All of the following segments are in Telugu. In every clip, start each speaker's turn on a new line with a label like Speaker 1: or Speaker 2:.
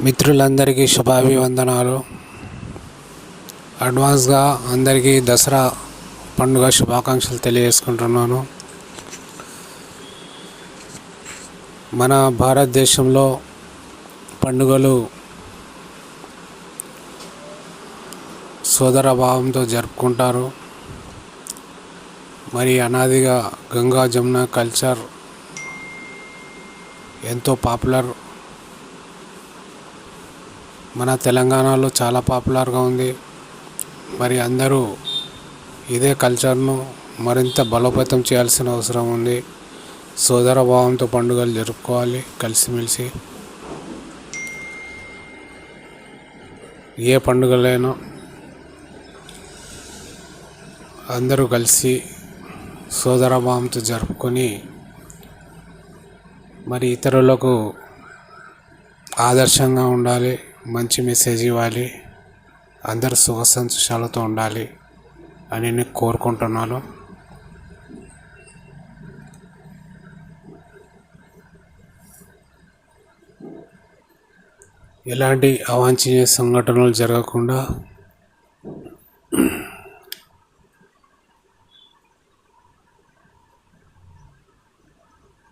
Speaker 1: మిత్రులందరికీ శుభాభివందనాలు. అడ్వాన్స్గా అందరికీ దసరా పండుగ శుభాకాంక్షలు తెలియజేసుకుంటున్నాను. మన భారతదేశంలో పండుగలు సోదర భావంతో జరుపుకుంటారు. మరి అనాదిగా గంగా జమున కల్చర్ ఎంతో పాపులర్ మన తెలంగాణలో చాలా పాపులర్గా ఉంది. మరి అందరూ ఇదే కల్చర్ను మరింత బలోపేతం చేయాల్సిన అవసరం ఉంది. సోదర భావంతో పండుగలు జరుపుకోవాలి కలిసిమెలిసి. ఏ పండుగలైనా అందరూ కలిసి సోదర భావంతో జరుపుకొని మరి ఇతరులకు ఆదర్శంగా ఉండాలి. మంచి మెసేజ్ ఇవ్వాలి. అందరు సుఖ సంతోషాలతో ఉండాలి అని నేను కోరుకుంటున్నాను. ఎలాంటి అవాంఛనీయ సంఘటనలు జరగకుండా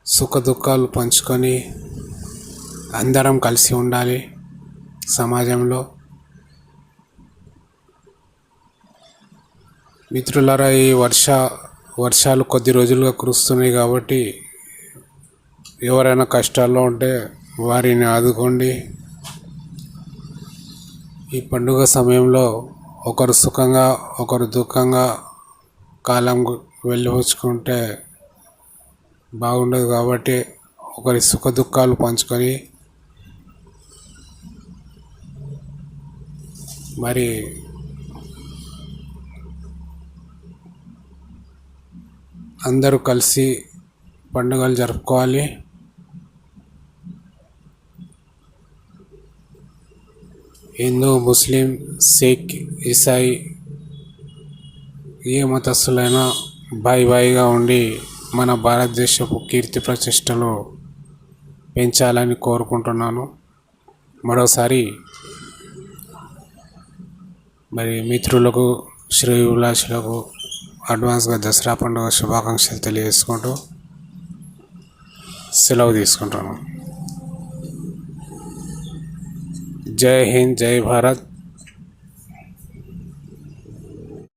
Speaker 1: సుఖ దుఃఖాలు పంచుకొని అందరం కలిసి ఉండాలి. సమాజంలో. మిత్రులారా ఈ వర్ష వర్షాలు కొద్ది రోజులుగా కురుస్తున్నాయి కాబట్టి ఎవరైనా కష్టాల్లో ఉంటే వారిని ఆదుకోండి. ఈ పండుగ సమయంలో ఒకరు సుఖంగా ఒకరు దుఃఖంగా కాలం వెళ్ళవచ్చుకుంటే బాగుండదు కాబట్టి ఒకరి సుఖ దుఃఖాలు పంచుకొని మరి అందరూ కలిసి పండుగలు జరుపుకోవాలి. హిందూ ముస్లిం సిక్ ఇసాయి ఏ మతస్థులైనా బాయి బాయిగా ఉండి మన భారతదేశపు కీర్తి ప్రతిష్టలు పెంచాలని కోరుకుంటున్నాను. మరోసారి మరి మిత్రులకు శ్రేయులాషులకు అడ్వాన్స్గా దసరా పండుగ శుభాకాంక్షలు తెలియజేసుకుంటూ సెలవు తీసుకుంటాను. జై హింద్ జై భారత్.